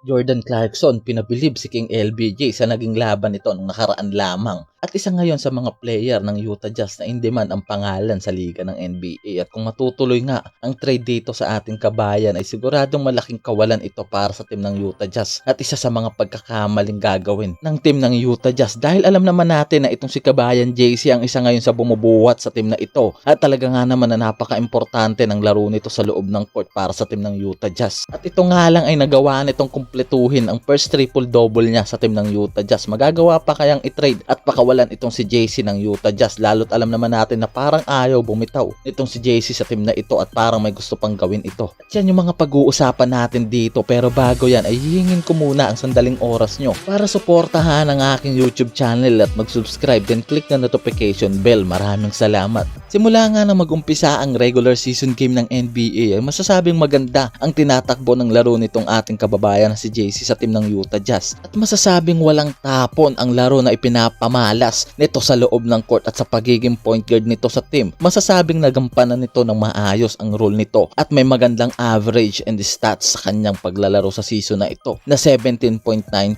Jordan Clarkson pinabilib si King LBJ sa naging laban nito nung nakaraan lamang. At isa ngayon sa mga player ng Utah Jazz na in demand ang pangalan sa liga ng NBA. At kung matutuloy nga ang trade dito sa ating kabayan ay siguradong malaking kawalan ito para sa team ng Utah Jazz. At isa sa mga pagkakamaling gagawin ng team ng Utah Jazz dahil alam naman natin na itong si kabayan JC ang isa ngayon sa bumubuhat sa team na ito. At talaga nga naman na napaka-importante ng laro nito sa loob ng court para sa team ng Utah Jazz. At ito nga lang ay nagawa nitong kumpletuhin ang first triple-double niya sa team ng Utah Jazz. Magagawa pa kayang i-trade at pakawalan itong si JC ng Utah Jazz lalo't alam naman natin na parang ayaw bumitaw itong si JC sa team na ito at parang may gusto pang gawin ito. At yan yung mga pag-uusapan natin dito pero bago yan ay hihingin ko muna ang sandaling oras nyo para suportahan ang aking YouTube channel at mag-subscribe then click na notification bell. Maraming salamat. Simula nga na mag-umpisa ang regular season game ng NBA ay masasabing maganda ang tinatakbo ng laro nitong ating kababayan si JC sa team ng Utah Jazz. At masasabing walang tapon ang laro na ipinapamalas nito sa loob ng court at sa pagiging point guard nito sa team. Masasabing nagampanan nito ng maayos ang role nito at may magandang average and stats sa kanyang paglalaro sa season na ito na 17.9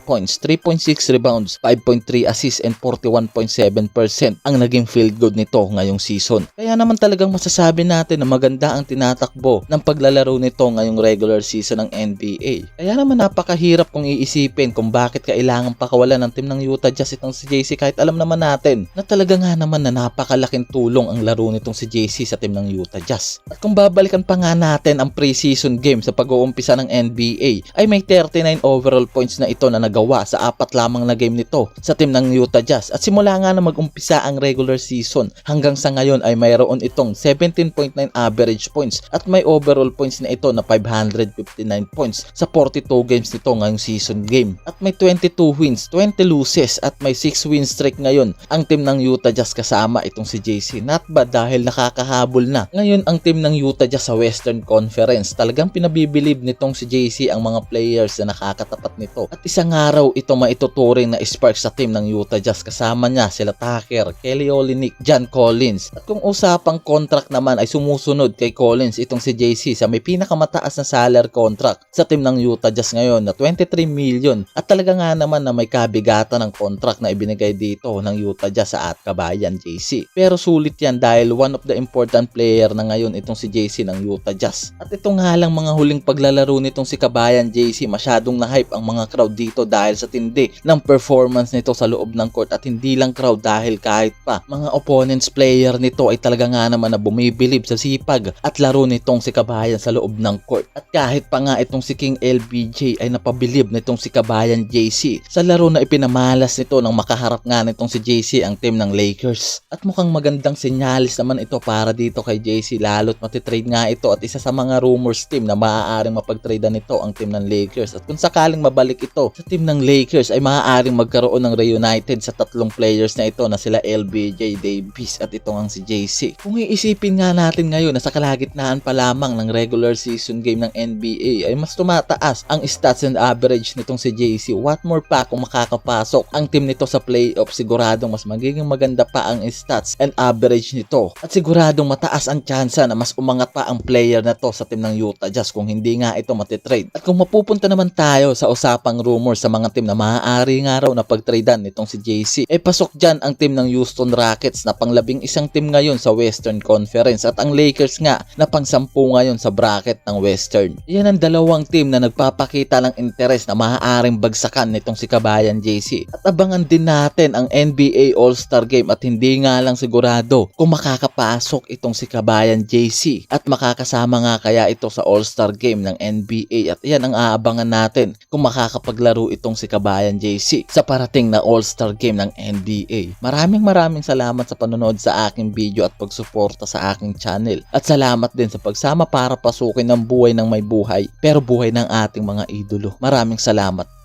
points, 3.6 rebounds, 5.3 assists and 41.7% ang naging field goal nito ngayong season. Kaya naman talagang masasabi natin na maganda ang tinatakbo ng paglalaro nito ngayong regular season ng NBA. Kaya naman napakahirap kung iisipin kung bakit kailangan pakawalan ng team ng Utah Jazz itong si JC kahit alam naman natin na talaga nga naman na napakalaking tulong ang laro nitong si JC sa team ng Utah Jazz. At kung babalikan pa nga natin ang preseason game sa pag-uumpisa ng NBA ay may 39 overall points na ito na nagawa sa apat lamang na game nito sa team ng Utah Jazz. At simula nga na mag-umpisa ang regular season hanggang sa ngayon ay mayroon itong 17.9 average points at may overall points na ito na 559 points sa 42 games nito ngayong season game. At may 22 wins, 20 losses at may 6 win streak ngayon ang team ng Utah Jazz kasama itong si JC. Not bad dahil nakakahabol na. Ngayon ang team ng Utah Jazz sa Western Conference talagang pinabibilib nitong si JC ang mga players na nakakatapat nito. At isang araw ito maituturing na spark sa team ng Utah Jazz kasama niya sila Tucker, Kelly Olynyk, John Collins. At kung usapang contract naman ay sumusunod kay Collins itong si JC sa may pinakamataas na salary contract sa team ng Utah Jazz ngayon na 23 million. At talaga nga naman na may kabigatan ng contract na ibinigay dito ng Utah Jazz sa at kabayan JC. Pero sulit yan dahil one of the important player na ngayon itong si JC ng Utah Jazz. At ito nga lang mga huling paglalaro nitong si kabayan JC masyadong na-hype ang mga crowd dito dahil sa tindi ng performance nito sa loob ng court at hindi lang crowd dahil kahit pa mga opponents player nito ay talaga nga naman na bumibilib sa sipag at laro nitong si kabayan sa loob ng court. At kahit pa nga itong si King LBJ ay napabilib nitong si kabayan JC sa laro na ipinamalas nito nang makaharap nga nitong si JC ang team ng Lakers. At mukhang magandang senyalis naman ito para dito kay JC lalo't matitrade nga ito at isa sa mga rumors team na maaaring mapagtrade nito ang team ng Lakers. At kung sakaling mabalik ito sa team ng Lakers ay maaaring magkaroon ng reunited sa tatlong players na ito na sila LBJ Davis at ito ang si JC. Kung iisipin nga natin ngayon na sa kalagitnaan pa lamang ng regular season game ng NBA ay mas tumataas ang stats and average nitong si JC. What more pa kung makakapasok ang team nito sa playoff siguradong mas magiging maganda pa ang stats and average nito. At siguradong mataas ang tsansa na mas umangat pa ang player na to sa team ng Utah Jazz kung hindi nga ito matitrade. At kung mapupunta naman tayo sa usapang rumors sa mga team na maaari nga raw na pagtradean nitong si JC, eh pasok dyan ang team ng Houston Rockets na panglabing isang team ngayon sa Western Conference at ang Lakers nga na pangsampu ngayon sa bracket ng Western. Yan ang dalawang team na nagpapakita ng interes na maaaring bagsakan nitong si Kabayan JC. At abangan din natin ang NBA All-Star Game at hindi nga lang sigurado kung makakapasok itong si Kabayan JC at makakasama nga kaya ito sa All-Star Game ng NBA at yan ang aabangan natin kung makakapaglaro itong si Kabayan JC sa parating na All-Star Game ng NBA. Maraming maraming salamat sa panonood sa aking video at pagsuporta sa aking channel at salamat din sa pagsama para pasukin ng buhay ng may buhay pero buhay ng ating mga idolo. Maraming salamat.